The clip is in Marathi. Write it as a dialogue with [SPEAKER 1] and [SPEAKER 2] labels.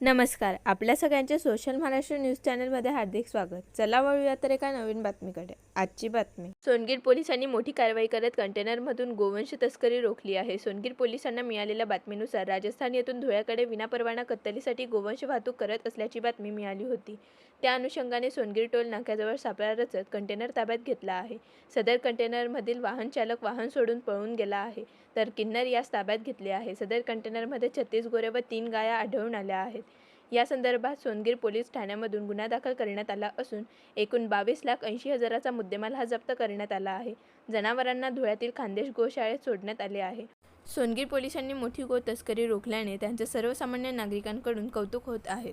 [SPEAKER 1] नमस्कार आपल्या सगळ्यांचे सोशल महाराष्ट्र न्यूज चॅनलमध्ये हार्दिक स्वागत. चला वळूया तर एका नवीन बातमीकडे. आजची बातमी. सोनगीर पोलिसांनी मोठी कारवाई करत कंटेनरमधून गोवंश तस्करी रोखली आहे. सोनगीर पोलिसांना मिळालेल्या बातमीनुसार राजस्थान येथून धुळ्याकडे विनापरवाना कत्तलीसाठी गोवंश वाहतूक करत असल्याची बातमी मिळाली होती. त्या अनुषंगाने सोनगीर टोल नाक्याजवळ सापळा रचत कंटेनर ताब्यात घेतला आहे. सदर कंटेनरमधील वाहन चालक वाहन सोडून पळून गेला आहे तर किन्नर यास ताब्यात घेतले आहे. सदर कंटेनरमध्ये छत्तीस गोरे व तीन गाया आढळून आल्या आहेत. या संदर्भात सोनगीर पोलीस ठाण्यामधून गुन्हा दाखल करण्यात आला असून एकूण बावीस लाख ऐंशी हजाराचा मुद्देमाल हा जप्त करण्यात आला आहे. जनावरांना धुळ्यातील खानदेश गोशाळेत सोडण्यात आले आहे. सोनगीर पोलिसांनी मोठी गो तस्करी रोखल्याने त्यांचे सर्वसामान्य नागरिकांकडून कौतुक होत आहे.